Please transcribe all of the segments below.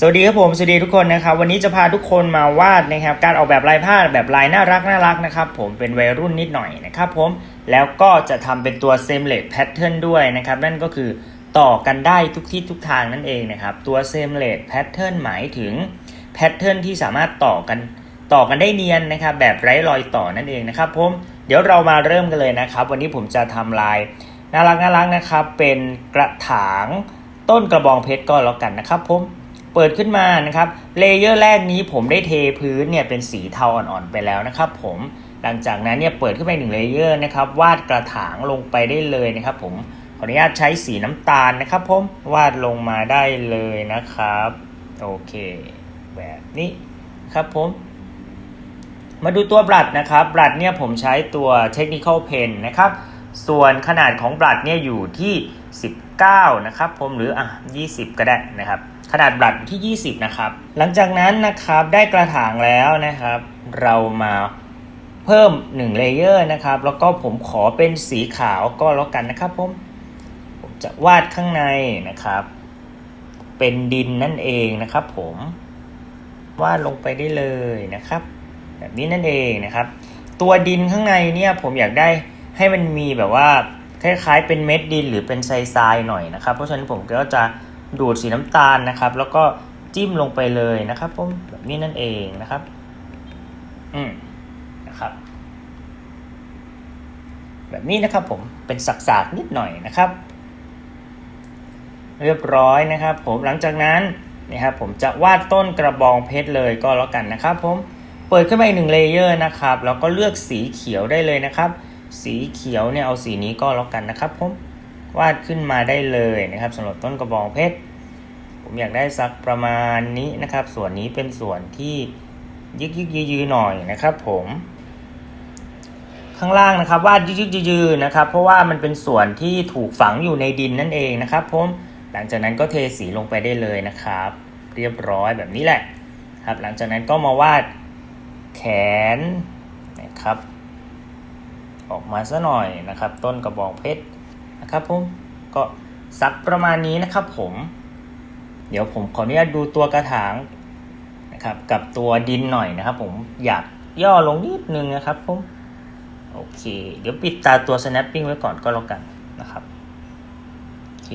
สวัสดีครับผมสวัสดีทุกคนนะครับวันนี้จะพาทุกคนมาวาดนะครับการออกแบบลายผ้าแบบลายน่ารักน่ารักนะครับผมเป็นวัยรุ่นนิดหน่อยนะครับผมแล้วก็จะทำเป็นตัว s e m l e t pattern ด้วยนะครับนั่นก็คือต่อกันได้ทุกที่ทุกทางนั่นเองนะครับตัว s e m l e t pattern หมายถึง pattern ที่สามารถต่อกันต่อกันได้เนียนนะครับแบบไร้รอยต่อนั่นเองนะครับผมเดี๋ยวเรามาเริ่มกันเลยนะครับ วันนี้ผมจะทำลายน่ารักน่ารักนะครับเป็นกระถางต้นกระบองเพชรก็แล้วกันนะครับผม เปิดขึ้นมานะครับเลเยอร์แรกนี้ผมได้เทพื้นเนี่ยเป็นสีเทาอ่อนๆไปแล้วนะครับผมหลังจากนั้นเนี่ยเปิดขึ้นไปหนึ่งเลเยอร์นะครับวาดกระถางลงไปได้เลยนะครับผมขออนุญาตใช้สีน้ำตาลนะครับผมวาดลงมาได้เลยนะครับโอเค แบบนี้ครับผมมาดูตัวบลัดนะครับบลัดเนี่ยผมใช้ตัว Technical Pen นะครับส่วนขนาดของบลัดเนี่ยอยู่ที่ 19 นะครับผมหรืออะ 20 ก็ได้นะครับ ขนาดบลัดอยู่ที่ 20 นะครับ หลังจากนั้นนะครับได้กระถางแล้วนะครับ เรามาเพิ่ม1เลเยอร์นะครับ แล้วก็ผมขอเป็นสีขาวก็แล้วกันนะครับผม ผมจะวาดข้างในนะครับ เป็นดินนั่นเองนะครับ ผมวาดลงไปได้เลยนะครับ แบบนี้นั่นเองนะครับ ตัวดินข้างในเนี่ยผมอยากได้ให้มันมีแบบว่าคล้ายๆเป็นเม็ดดินหรือเป็นทรายๆหน่อยนะครับ เพราะฉะนั้นผมก็จะ ดูดสีน้ำตาลนะครับ แล้วก็จิ้มลงไปเลยนะครับผมแบบนี้นั่นเองนะครับ อืมนะครับ แบบนี้นะครับผมเป็นสักๆนิดหน่อยนะครับ เรียบร้อยนะครับ ผมหลังจากนั้นนะครับผมจะวาดต้นกระบองเพชรเลยก็แล้วกันนะครับ ผมเปิดขึ้นมาอีกหนึ่งเลเยอร์นะครับแล้วก็เลือกสีเขียวได้เลยนะครับ สีเขียวเนี่ยเอาสีนี้ก็แล้วกันนะครับผม วาดขึ้นมาได้เลยนะครับสำหรับต้นกระบองเพชร ผมอยากได้สักประมาณนี้นะครับ ส่วนนี้เป็นส่วนที่ยึกยึกยืยือหน่อยนะครับ ผม ข้างล่างนะครับ วาดยึกยึกยือนะครับ เพราะว่ามันเป็นส่วนที่ถูกฝังอยู่ในดินนั่นเองนะครับ ผม หลังจากนั้นก็เทสีลงไปได้เลยนะครับ เรียบร้อยแบบนี้แหละ ครับ หลังจากนั้นก็มาวาดแขนนะครับ ออกมาซะหน่อยนะครับ ต้นกระบอกเพชร นะครับผมก็สักประมาณนี้นะครับผม เดี๋ยวผมขออนุญาตดูตัวกระถางนะครับ กับตัวดินหน่อยนะครับ ผมอยากย่อลงนิดนึงนะครับผมโอเค เดี๋ยวปิดตาตัว snapping ไว้ก่อนก็แล้วกันนะครับโอเค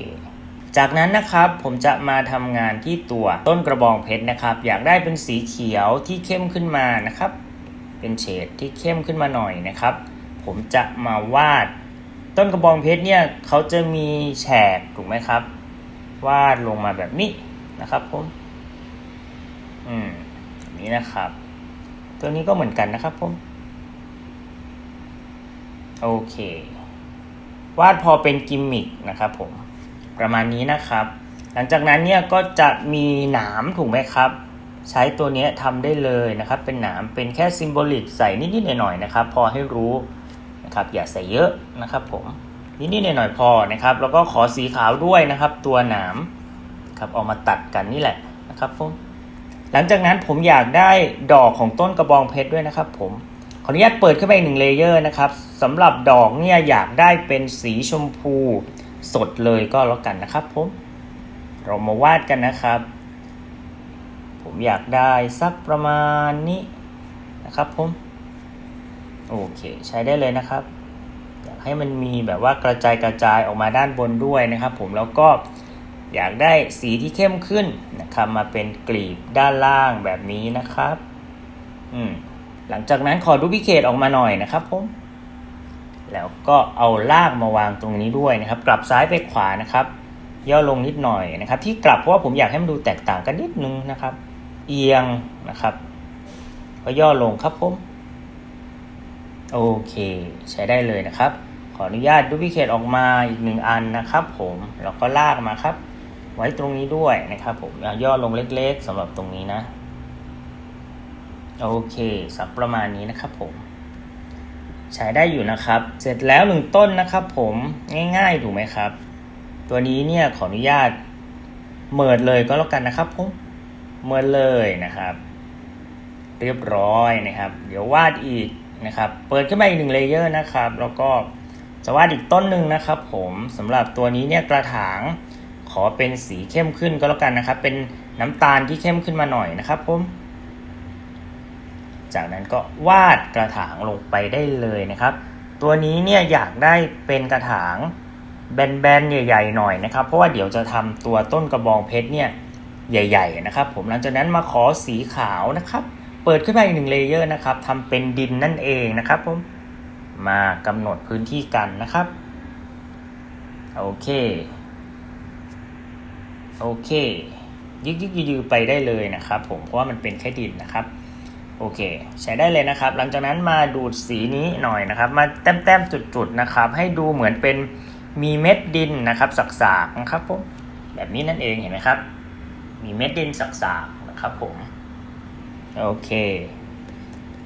จากนั้นนะครับผมจะมาทำงานที่ตัวต้นกระบองเพชรนะครับ อยากได้เป็นสีเขียวที่เข้มขึ้นมานะครับ เป็นเฉดที่เข้มขึ้นมาหน่อยนะครับ ผมจะมาวาด ต้นกระบองเพชรเนี่ยเขาจะมีแฉกถูกไหมครับ วาดลงมาแบบนี้นะครับผมอืมนี้นะครับ ตัวนี้ก็เหมือนกันนะครับผมโอเค วาดพอเป็นกิมมิคนะครับผมประมาณนี้นะครับ หลังจากนั้นเนี่ยก็จะมีหนามถูกไหมครับ ใช้ตัวนี้ทำได้เลยนะครับ เป็นหนามเป็นแค่ซิมโบลิกใส่นิดๆหน่อยๆนะครับ พอให้รู้ นะครับอย่าใส่เยอะนะครับผมนิดๆหน่อยๆพอนะครับแล้วก็ขอสีขาวด้วยนะครับ ตัวหนามครับเอามาตัดกันนี่แหละนะครับผมหลังจากนั้นผมอยากได้ดอกของต้นกระบองเพชรด้วยนะครับ ผมขออนุญาตเปิดขึ้นไปอีกหนึ่งเลเยอร์นะครับสำหรับดอกเนี่ยอยากได้เป็นสีชมพูสดเลยก็แล้วกันนะครับผมเรามาวาดกันนะครับ ผมอยากได้สักประมาณนี้นะครับผม โอเค ใช้ได้เลยนะครับ อยากให้มันมีแบบว่ากระจายกระจายออกมาด้านบนด้วยนะครับ ผมแล้วก็อยากได้สีที่เข้มขึ้นนะครับมาเป็นกลีบด้านล่างแบบนี้นะครับ อืมหลังจากนั้นขอดูพิเคตออกมาหน่อยนะครับผมแล้วก็เอาลากมาวางตรงนี้ด้วยนะครับ กลับซ้ายไปขวานะครับ ย่อลงนิดหน่อยนะครับ ที่กลับเพราะว่าผมอยากให้มันดูแตกต่างกันนิดนึงนะครับ เอียงนะครับ ก็ย่อลงครับผม โอเคใช้ได้เลยนะครับ ขออนุญาตดูพิเคตออกมาอีกหนึ่งอันนะครับผมแล้วก็ลากมาครับ ไว้ตรงนี้ด้วยนะครับผมย่อลงเล็กๆสำหรับตรงนี้นะ โอเคสักประมาณนี้นะครับผม ใช้ได้อยู่นะครับ เสร็จแล้วหนึ่งต้นนะครับผมง่ายๆถูกไหมครับ ตัวนี้เนี่ยขออนุญาตเมิดเลยก็แล้วกันนะครับผมเมิดเลยนะครับ เรียบร้อยนะครับ เดี๋ยววาดอีก นะครับ เปิดขึ้นมาอีกหนึ่งเลเยอร์นะครับ แล้วก็จะวาดอีกต้นหนึ่งนะครับ ผมสำหรับตัวนี้เนี่ยกระถางขอเป็นสีเข้มขึ้นก็แล้วกันนะครับ เป็นน้ำตาลที่เข้มขึ้นมาหน่อยนะครับผม จากนั้นก็วาดกระถางลงไปได้เลยนะครับ ตัวนี้เนี่ยอยากได้เป็นกระถางแบนๆใหญ่ๆหน่อยนะครับ เพราะว่าเดี๋ยวจะทำตัวต้นกระบองเพชรเนี่ยใหญ่ ๆ นะครับ ผมหลังจากนั้นมาขอสีขาวนะครับ เปิดขึ้นมาอีกหนึ่งเลเยอร์นะครับทำเป็นดินนั่นเองนะครับผมมากำหนดพื้นที่กันนะครับ โอเค โอเค ยึกยึกยือยือไปได้เลยนะครับ ผมเพราะว่ามันเป็นแค่ดินนะครับโอเค ใช้ได้เลยนะครับ หลังจากนั้นมาดูดสีนี้หน่อยนะครับ มาแต้มๆจุดๆนะครับ ให้ดูเหมือนเป็นมีเม็ดดินนะครับสักๆนะครับผมแบบนี้นั่นเองเห็นไหมครับ มีเม็ดดินสักๆนะครับผม โอเค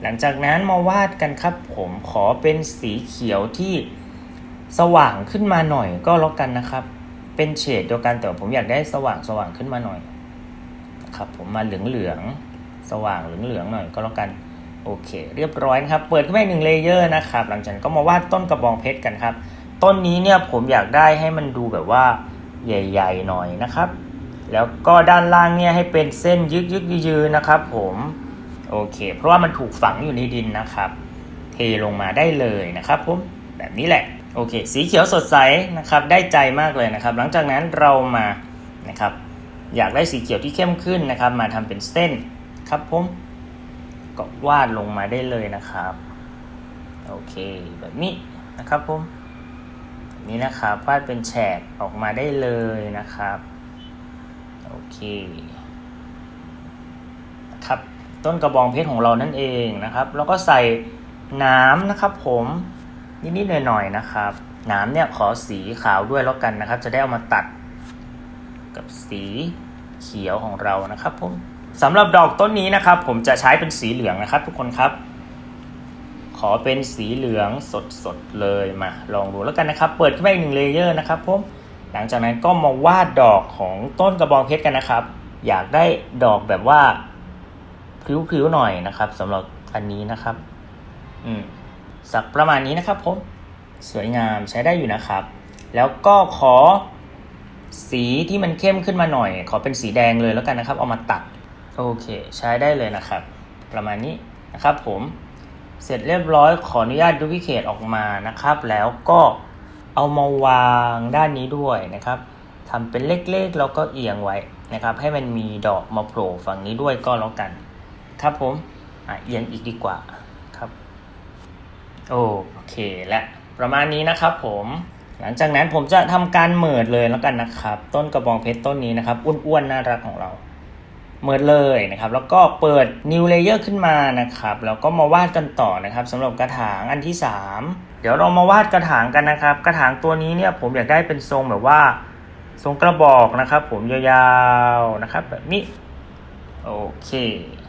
หลังจากนั้นมาวาดกันครับ ผมขอเป็นสีเขียวที่สว่างขึ้นมาหน่อยก็แล้วกันนะครับ เป็นเฉดเดียวกันแต่ผมอยากได้สว่างสว่างขึ้นมาหน่อยครับผมมาเหลืองเหลืองสว่างเหลืองเหลืองหน่อยก็แล้วกันโอเค เรียบร้อยนะครับ เปิดขึ้นไปหนึ่งเลเยอร์นะครับ หลังจากนั้นก็มาวาดต้นกระบองเพชรกันครับ ต้นนี้เนี่ยผมอยากได้ให้มันดูแบบว่าใหญ่ ๆ หน่อยนะครับ แล้วก็ด้านล่างเนี่ยให้เป็นเส้นยึกยึกยือๆนะครับผมโอเค เพราะว่ามันถูกฝังอยู่ในดินนะครับ เทลงมาได้เลยนะครับผมแบบนี้แหละโอเค สีเขียวสดใสนะครับ ได้ใจมากเลยนะครับ หลังจากนั้นเรามานะครับ อยากได้สีเขียวที่เข้มขึ้นนะครับ มาทำเป็นเส้นครับผมก็วาดลงมาได้เลยนะครับโอเคแบบนี้นะครับผมนี้นะครับวาดเป็นแฉกออกมาได้เลยนะครับ โอเค ครับต้นกระบองเพชรของเรานั่นเองนะครับ แล้วก็ใส่น้ำนะครับ ผมนิดๆหน่อยๆนะครับน้ำเนี่ยขอสีขาวด้วยแล้วกันนะครับ จะได้เอามาตัดกับสีเขียวของเรานะครับผมสำหรับดอกต้นนี้นะครับ ผมจะใช้เป็นสีเหลืองนะครับ ทุกคนครับ ขอเป็นสีเหลืองสดๆเลยมา ลองดูแล้วกันนะครับ เปิดขึ้นมาอีกหนึ่งเลเยอร์นะครับผม หลังจากนั้นก็มาวาดดอกของต้นกระบองเพชรกันนะครับ อยากได้ดอกแบบว่าพริ้วๆหน่อยนะครับสำหรับอันนี้นะครับ อืมสักประมาณนี้นะครับผมสวยงามใช้ได้อยู่นะครับ แล้วก็ขอสีที่มันเข้มขึ้นมาหน่อย ขอเป็นสีแดงเลยแล้วกันนะครับ เอามาตัดโอเค ใช้ได้เลยนะครับ ประมาณนี้นะครับผมเสร็จเรียบร้อยขออนุญาตดูพิเคทออกมานะครับ แล้วก็ เอามาวางด้านนี้ด้วยนะครับทำเป็นเล็กๆแล้วก็เอียงไว้นะครับ ให้มันมีดอกมาโผล่ฝั่งนี้ด้วยก็แล้วกัน ครับผมเอียงอีกดีกว่าครับโอเคและประมาณนี้นะครับผมหลังจากนั้นผมจะทำการเหมิดเลยแล้วกันนะครับ ต้นกระบองเพชรต้นนี้นะครับอ้วนๆน่ารักของเรา เมิดเลยนะครับ แล้วก็เปิด new layer ขึ้นมานะครับ แล้วก็มาวาดกันต่อนะครับสำหรับกระถางอันที่ 3 เดี๋ยวเรามาวาดกระถางกันนะครับ กระถางตัวนี้เนี่ยผมอยากได้เป็นทรงแบบว่า ทรงกระบอกนะครับ ผมยาวๆนะครับ แบบนี้ โอเค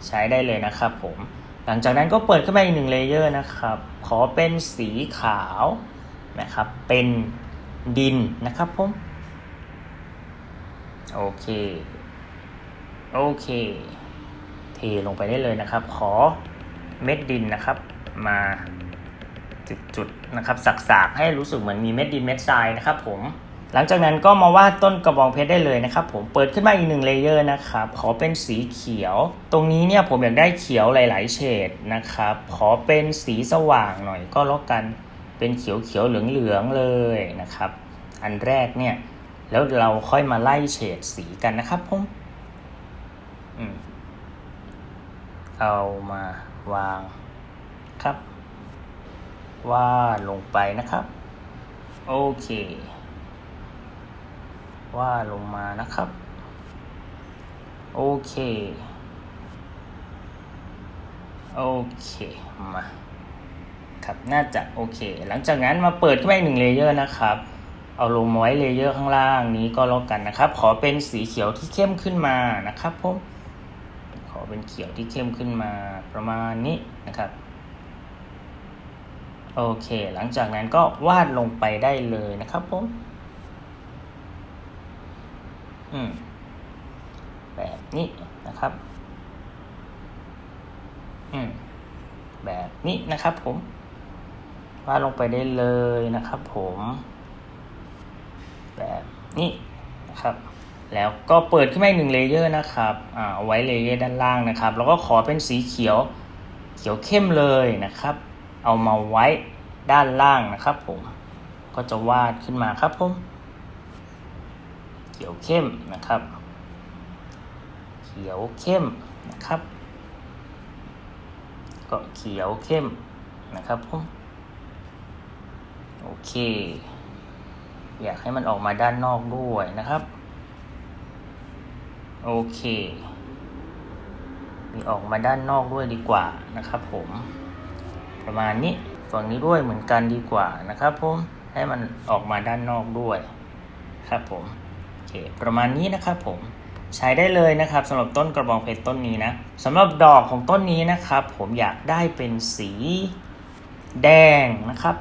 ใช้ได้เลยนะครับผม หลังจากนั้นก็เปิดขึ้นมาอีกหนึ่งเลเยอร์นะครับ ขอเป็นสีขาวนะครับ เป็นดินนะครับผม โอเค โอเค เทลงไปได้เลยนะครับ ขอเม็ดดินนะครับ มาจุดๆนะครับสักๆให้รู้สึกเหมือนมีเม็ดดินเม็ดทรายนะครับ ผมหลังจากนั้นก็มาวาดต้นกระบองเพชรได้เลยนะครับ ผมเปิดขึ้นมาอีกหนึ่งเลเยอร์นะครับ ขอเป็นสีเขียว ตรงนี้เนี่ยผมอยากได้เขียวหลาย ๆ เฉดนะครับ ขอเป็นสีสว่างหน่อยก็แล้วกันเป็นเขียวเขียวเหลืองเหลืองเลยนะครับ อันแรกเนี่ยแล้วเราค่อยมาไล่เฉดสีกันนะครับผม เอามาวางครับ วาดลงไปนะครับ โอเควาดลงมานะครับ โอเค โอเคมาครับน่าจะโอเค หลังจากนั้นมาเปิดขึ้นมาอีกหนึ่งเลเยอร์นะครับ เอาลงมไว้เลเยอร์ข้างล่างนี้ก็แล้วกันนะครับ ขอเป็นสีเขียวที่เข้มขึ้นมานะครับผม ขอเป็นเขียวที่เข้มขึ้นมาประมาณนี้นะครับโอเค หลังจากนั้นก็วาดลงไปได้เลยนะครับผม อืม แบบนี้นะครับ อืม แบบนี้นะครับผม วาดลงไปได้เลยนะครับผม แบบนี้นะครับ แล้วก็เปิดขึ้นมาอีกหนึ่งเลเยอร์นะครับเอาไว้เลเยอร์ด้านล่างนะครับ แล้วก็ขอเป็นสีเขียวเขียวเข้มเลยนะครับ เอามาไว้ด้านล่างนะครับ ผม ก็จะวาดขึ้นมาครับผม เขียวเข้มนะครับ เขียวเข้มนะครับ ก็เขียวเข้มนะครับผม โอเค อยากให้มันออกมาด้านนอกด้วยนะครับ โอเคมีออกมาด้านนอกด้วยดีกว่านะครับผม ประมาณนี้ฝั่งนี้ด้วยเหมือนกันดีกว่านะครับผมให้มันออกมาด้านนอกด้วยครับผมโอเคประมาณนี้นะครับผมใช้ได้เลยนะครับสำหรับต้นกระบองเพชรต้นนี้นะสำหรับดอกของต้นนี้นะครับ ผมอยากได้เป็นสีแดงนะครับ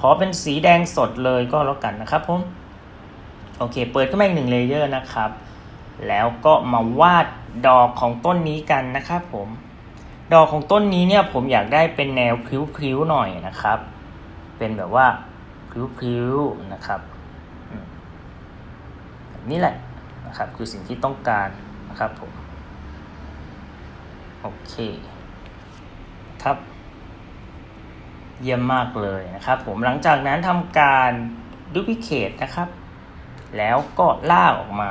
ขอเป็นสีแดงสดเลยก็แล้วกันนะครับผมโอเค เปิดขึ้นมาอีกหนึ่งเลเยอร์นะครับ แล้วก็มาวาดดอกของต้นนี้กันนะครับผม ดอกของต้นนี้เนี่ยผมอยากได้เป็นแนวพลิ้วๆหน่อยนะครับ เป็นแบบว่าพลิ้วๆนะครับนี้แหละนะครับคือสิ่งที่ต้องการนะครับผม โอเคครับ เยี่ยมมากเลยนะครับผมหลังจากนั้นทำการดูพิเคตนะครับ แล้วก็ลากออกมา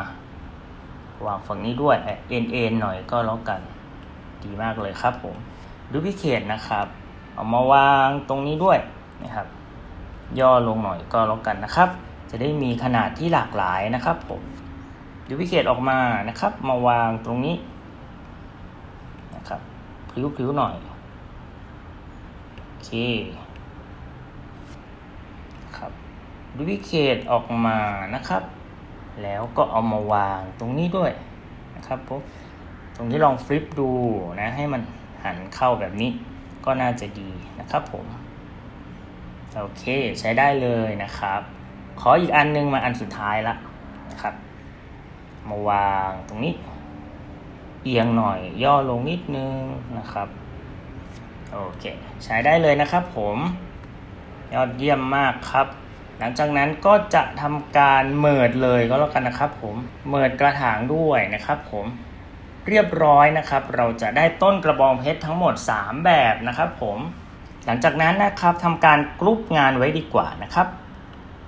วางฝั่งนี้ด้วยเอ็นเอ็นหน่อยก็แล้วกัน ดีมากเลยครับผมดูพิเคตนะครับ เอามาวางตรงนี้ด้วยนะครับ ย่อลงหน่อยก็แล้วกันนะครับ จะได้มีขนาดที่หลากหลายนะครับผมดูพิเคตออกมานะครับ มาวางตรงนี้นะครับพลิ้วๆหน่อยโอเคครับดูพิเคตออกมานะครับ แล้วก็เอามาวางตรงนี้ด้วยนะครับผมตรงนี้ลองฟลิปดูนะให้มันหันเข้าแบบนี้ก็น่าจะดีนะครับผม โอเคใช้ได้เลยนะครับ ขออีกอันนึงมาอันสุดท้ายละนะครับ มาวางตรงนี้ เอียงหน่อยย่อลงนิดนึงนะครับ โอเค ใช้ได้เลยนะครับผม ยอดเยี่ยมมากครับ หลังจากนั้นก็จะทำการเมิดเลยก็แล้วกันนะครับผมเมิดกระถางด้วยนะครับผมเรียบร้อยนะครับ เราจะได้ต้นกระบองเพชรทั้งหมด 3 แบบนะครับผมหลังจากนั้นนะครับทำการกรุ๊ปงานไว้ดีกว่านะครับ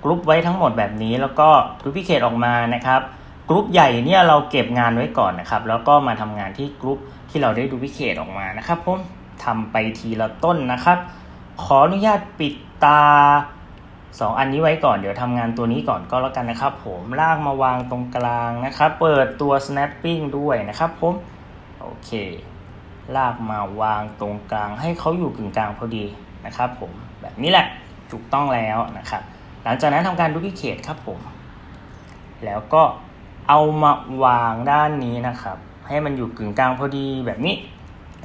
กรุ๊ปไว้ทั้งหมดแบบนี้แล้วก็ดูพิเคตออกมานะครับกรุ๊ปใหญ่เนี่ยเราเก็บงานไว้ก่อนนะครับ แล้วก็มาทำงานที่กรุ๊ปที่เราได้ดูพิเคตออกมานะครับผมทำไปทีละต้นนะครับ ขออนุญาตปิดตา สองอันนี้ไว้ก่อนเดี๋ยวทำงานตัวนี้ก่อนก็แล้วกันนะครับ ผมลากมาวางตรงกลางนะครับ เปิดตัว snapping ด้วยนะครับผมโอเค ลากมาวางตรงกลาง ให้เขาอยู่กึ่งกลางพอดีนะครับ ผมแบบนี้แหละถูกต้องแล้วนะครับ หลังจากนั้นทำการดูพิเคตครับผม แล้วก็เอามาวางด้านนี้นะครับ ให้มันอยู่กึ่งกลางพอดีแบบนี้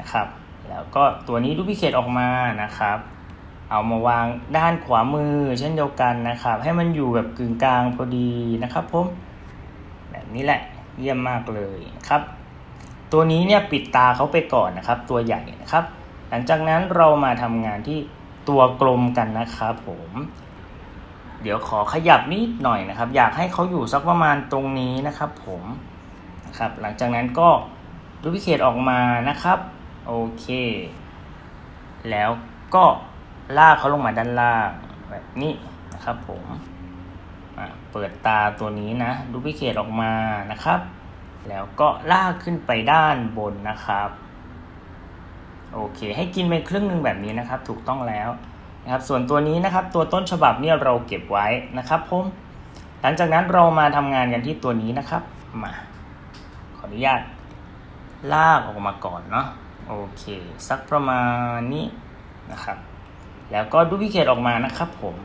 นะครับ แล้วก็ตัวนี้ดูพิเคตออกมานะครับ เอามาวางด้านขวามือเช่นเดียวกันนะครับ ให้มันอยู่แบบกึ่งกลางพอดีนะครับผมแบบนี้แหละเยี่ยมมากเลยครับ ตัวนี้เนี่ยปิดตาเขาไปก่อนนะครับ ตัวใหญ่นะครับ หลังจากนั้นเรามาทำงานที่ตัวกลมกันนะครับผมเดี๋ยวขอขยับนิดหน่อยนะครับ อยากให้เขาอยู่สักประมาณตรงนี้นะครับผมนะครับหลังจากนั้นก็ดูพิเคตออกมานะครับ โอเค แล้วก็ ลากเขาลงมาด้านล่างแบบนี้นะครับผมอะเปิดตาตัวนี้นะดูพิเคตออกมานะครับ แล้วก็ลากขึ้นไปด้านบนนะครับ โอเค ให้กินไปครึ่งหนึ่งแบบนี้นะครับ ถูกต้องแล้วนะครับ ส่วนตัวนี้นะครับ ตัวต้นฉบับเนี่ยเราเก็บไว้นะครับผมหลังจากนั้นเรามาทำงานกันที่ตัวนี้นะครับ มา ขออนุญาต ลากออกมาก่อนเนาะโอเค สักประมาณนี้นะครับ แล้วก็ดูพิเคตออกมานะครับผม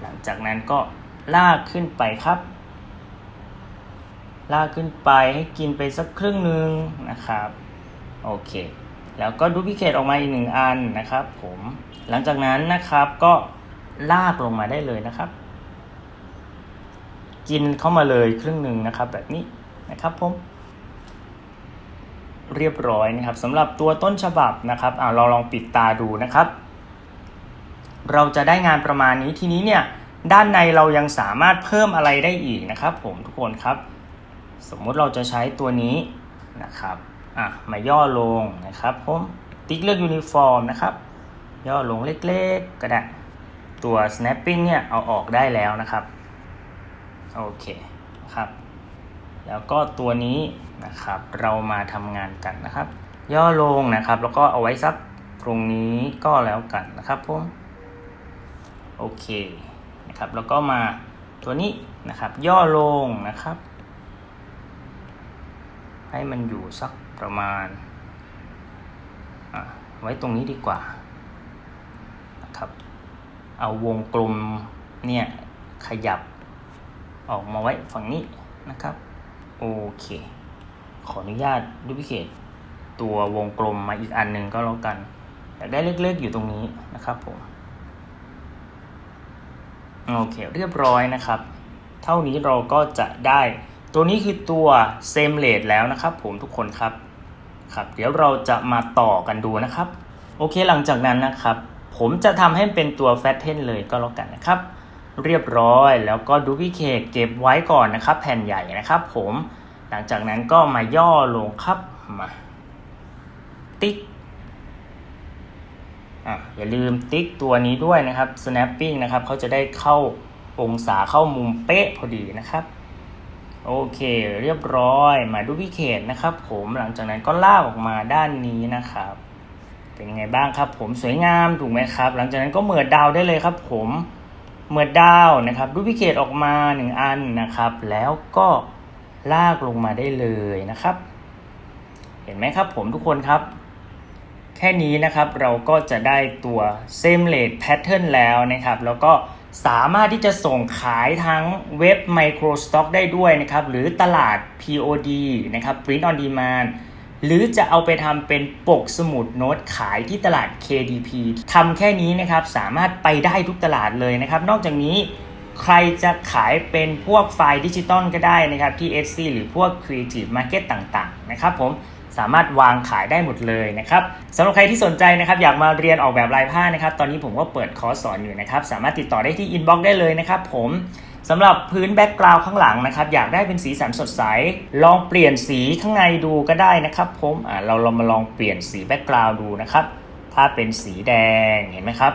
หลังจากนั้นก็ลากขึ้นไปครับ ลากขึ้นไปให้กินไปสักครึ่งหนึ่งนะครับ โอเค แล้วก็ดูพิเคตออกมาอีกหนึ่งอันนะครับผม หลังจากนั้นนะครับก็ลากลงมาได้เลยนะครับ กินเข้ามาเลยครึ่งหนึ่งนะครับ แบบนี้นะครับผมเรียบร้อยนะครับสำหรับตัวต้นฉบับนะครับอ่าเราลองปิดตาดูนะครับ เราจะได้งานประมาณนี้ทีนี้เนี่ยด้านในเรายังสามารถเพิ่มอะไรได้อีกนะครับ ผมทุกคนครับ สมมุติเราจะใช้ตัวนี้นะครับอะมาย่อลงนะครับผมติ๊กเลือกยูนิฟอร์มนะครับ ย่อลงเล็กๆก็ได้ตัว snapping เนี่ยเอาออกได้แล้วนะครับโอเคครับ แล้วก็ตัวนี้นะครับเรามาทำงานกันนะครับ ย่อลงนะครับ แล้วก็เอาไว้สักตรงนี้ก็แล้วกันนะครับผม โอเคนะครับแล้วก็มาตัวนี้นะครับ ย่อลงนะครับ ให้มันอยู่สักประมาณไว้ตรงนี้ดีกว่านะครับ เอาวงกลมเนี่ยขยับออกมาไว้ฝั่งนี้นะครับโอเค ขออนุญาตดูพิเคตตัววงกลมมาอีกอันหนึ่งก็แล้วกัน อยากได้เล็กๆอยู่ตรงนี้นะครับผม โอเค เรียบร้อยนะครับ เท่านี้เราก็จะได้ ตัวนี้คือตัวเซมเลดแล้วนะครับ ผมทุกคนครับครับ เดี๋ยวเราจะมาต่อกันดูนะครับ โอเคหลังจากนั้นนะครับ ผมจะทำให้เป็นตัวแฟตเทนเลยก็แล้วกันนะครับ เรียบร้อยแล้วก็ดูพิเคทเก็บไว้ก่อนนะครับ แผ่นใหญ่นะครับ ผมหลังจากนั้นก็มาย่อลงครับมาติ๊ก อะอย่าลืมติ๊กตัวนี้ด้วยนะครับ snapping นะครับเขาจะได้เข้าองศาเข้ามุมเป๊ะพอดีนะครับโอเค เรียบร้อยมาดูพิเคทนะครับผมหลังจากนั้นก็ลากออกมาด้านนี้นะครับ เป็นยังไงบ้างครับ ผมสวยงามถูกไหมครับ หลังจากนั้นก็เหมือดดาวได้เลยครับ ผมเหมือดดาวนะครับดูพิเคทออกมาหนึ่งอันนะครับ แล้วก็ลากลงมาได้เลยนะครับ เห็นไหมครับผมทุกคนครับ แค่นี้นะครับเราก็จะได้ตัว same rate pattern แล้วนะครับ แล้วก็สามารถที่จะส่งขายทั้งเว็บ Microstock ได้ด้วยนะครับ หรือตลาด POD นะครับ Print on Demand หรือจะเอาไปทำเป็นปกสมุดโน้ตขายที่ตลาด KDP ทำแค่นี้นะครับ สามารถไปได้ทุกตลาดเลยนะครับ นอกจากนี้ใครจะขายเป็นพวกไฟล์ดิจิตอลก็ได้นะครับที่ Etsy หรือพวก Creative Market ต่างๆ นะครับผม สามารถวางขายได้หมดเลยนะครับสำหรับใครที่สนใจนะครับอยากมาเรียนออกแบบลายผ้านะครับ ตอนนี้ผมก็เปิดคอร์สสอนอยู่นะครับ สามารถติดต่อได้ที่ inbox ได้เลยนะครับผมสำหรับพื้นแบ็กกราวด์ข้างหลังนะครับ อยากได้เป็นสีสันสดใส ลองเปลี่ยนสีข้างในดูก็ได้นะครับผมเราเรามาลองเปลี่ยนสีแบ็กกราวด์ดูนะครับ ถ้าเป็นสีแดงเห็นไหมครับ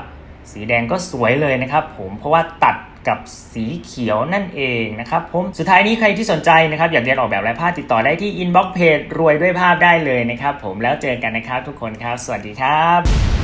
สีแดงก็สวยเลยนะครับ ผมเพราะว่าตัด กับสีเขียวนั่นเองนะครับผมสุดท้ายนี้ใครที่สนใจนะครับอยากเรียนออกแบบลายผ้าติดต่อได้ที่ inbox page รวยด้วยภาพได้เลยนะครับผมแล้วเจอกันนะครับทุกคนครับ สวัสดีครับ